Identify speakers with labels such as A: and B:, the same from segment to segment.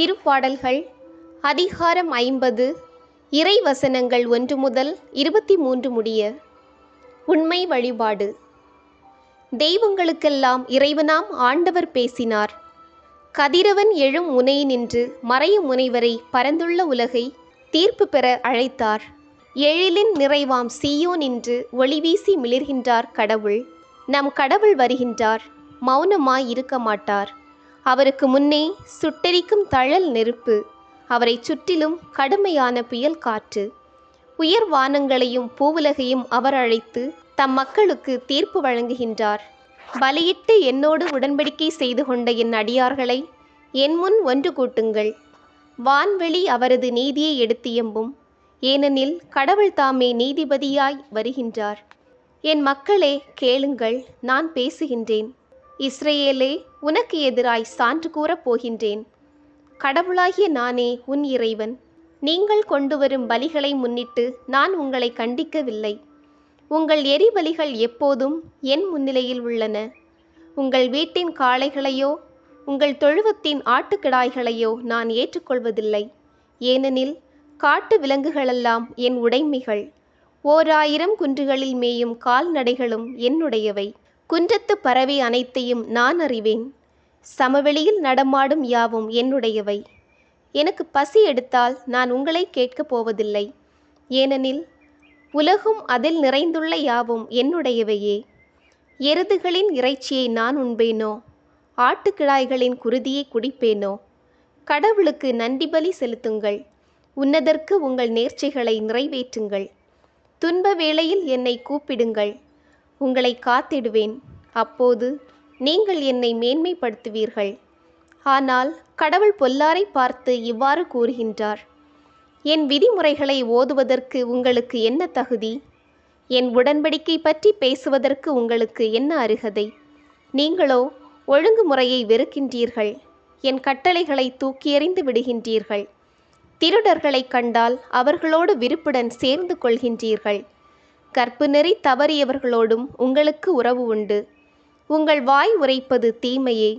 A: திருப்பாடல்கள் அதிகாரம் ஐம்பது இறை வசனங்கள் ஒன்று முதல் இருபத்தி மூன்று முடிய உண்மை வழிபாடு. தெய்வங்களுக்கெல்லாம் இறைவனாம் ஆண்டவர் பேசினார். கதிரவன் எழும் முனையினின்று மறையும் முனைவரை பரந்துள்ள உலகை தீர்ப்பு பெற அழைத்தார். எழிலின் நிறைவாம் சீயோ நின்று ஒளிவீசி மிளிர்கின்றார் கடவுள். நம் கடவுள் வருகின்றார் மௌனமாய் இருக்க மாட்டார். அவருக்கு முன்னே சுட்டெரிக்கும் தழல் நெருப்பு அவரை சுற்றிலும் கடுமையான புயல் காற்று. உயர் வானங்களையும் பூவுலகையும் அவர் அழைத்து தம் மக்களுக்கு தீர்ப்பு வழங்குகின்றார். பலியிட்டு என்னோடு உடன்படிக்கை செய்து கொண்ட என் அடியார்களை என் முன் ஒன்று கூட்டுங்கள். வான்வெளி அவரது நீதியை எடுத்தியம்பும் ஏனெனில் கடவுள் தாமே நீதிபதியாய் வருகின்றார். என் மக்களே கேளுங்கள் நான் பேசுகின்றேன். இஸ்ரேலே உனக்கு எதிராய் சான்று கூறப் போகின்றேன். கடவுளாகிய நானே உன் இறைவன். நீங்கள் கொண்டு வரும் பலிகளை முன்னிட்டு நான் உங்களை கண்டிக்கவில்லை. உங்கள் எரிபலிகள் எப்போதும் என் முன்னிலையில் உள்ளன. உங்கள் வீட்டின் காளைகளையோ உங்கள் தொழுவத்தின் ஆட்டுக்கிடாய்களையோ நான் ஏற்றுக்கொள்வதில்லை. ஏனெனில் காட்டு விலங்குகளெல்லாம் என் உடைமைகள். ஓர் ஆயிரம் குன்றுகளில் மேயும் கால்நடைகளும் என்னுடையவை. குன்றத்து பறவை அனைத்தையும் நான் அறிவேன். சமவெளியில் நடமாடும் யாவும் என்னுடையவை. எனக்கு பசி எடுத்தால் நான் உங்களை கேட்கப் போவதில்லை. ஏனெனில் உலகும் அதில் நிறைந்துள்ள யாவும் என்னுடையவையே. எருதுகளின் இறைச்சியை நான் உண்பேனோ? ஆட்டுக்கிடாய்களின் குருதியை குடிப்பேனோ? கடவுளுக்கு நன்றி பலி செலுத்துங்கள். உன்னதற்கு உங்கள் நேர்ச்சிகளை நிறைவேற்றுங்கள். துன்ப வேளையில் என்னை கூப்பிடுங்கள். உங்களை காத்திடுவேன். அப்போது நீங்கள் என்னை மேன்மைப்படுத்துவீர்கள். ஆனால் கடவுள் பொல்லாரை பார்த்து இவ்வாறு கூறுகின்றார். என் விதிமுறைகளை ஓதுவதற்கு உங்களுக்கு என்ன தகுதி? என் உடன்படிக்கை பற்றி பேசுவதற்கு உங்களுக்கு என்ன அருகதை? நீங்களோ ஒழுங்குமுறையை வெறுக்கின்றீர்கள். என் கட்டளைகளை தூக்கி எறிந்து விடுகின்றீர்கள். திருடர்களை கண்டால் அவர்களோடு விருப்புடன் சேர்ந்து கொள்கின்றீர்கள். கற்பு நெறி தவறியவர்களோடும் உங்களுக்கு உறவு உண்டு. உங்கள் வாய் உரைப்பது தீமையே.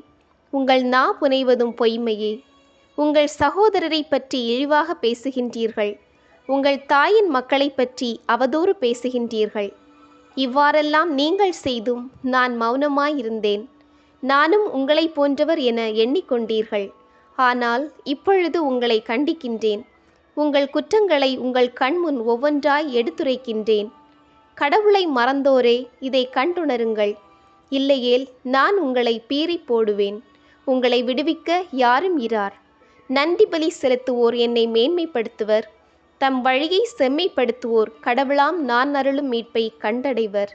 A: உங்கள் நா புனைவதும் பொய்மையே. உங்கள் சகோதரரை பற்றி இழிவாக பேசுகின்றீர்கள். உங்கள் தாயின் மக்களை பற்றி அவதூறு பேசுகின்றீர்கள். இவ்வாறெல்லாம் நீங்கள் செய்தும் நான் மௌனமாயிருந்தேன். நானும் உங்களை போன்றவர் என எண்ணிக்கொண்டீர்கள். ஆனால் இப்பொழுது உங்களை கண்டிக்கின்றேன். உங்கள் குற்றங்களை உங்கள் கண்முன் ஒவ்வொன்றாய் எடுத்துரைக்கின்றேன். கடவுளை மறந்தோரே இதை கண்டுணருங்கள். இல்லையேல் நான் உங்களை பீறி போடுவேன். உங்களை விடுவிக்க யாரும் இரார். நன்றி பலி செலுத்துவோர் என்னை மேன்மைப்படுத்துவர். தம் வழியை செம்மைப்படுத்துவோர். கடவுளாம் நான் அருளும் மீட்பை கண்டடைவர்.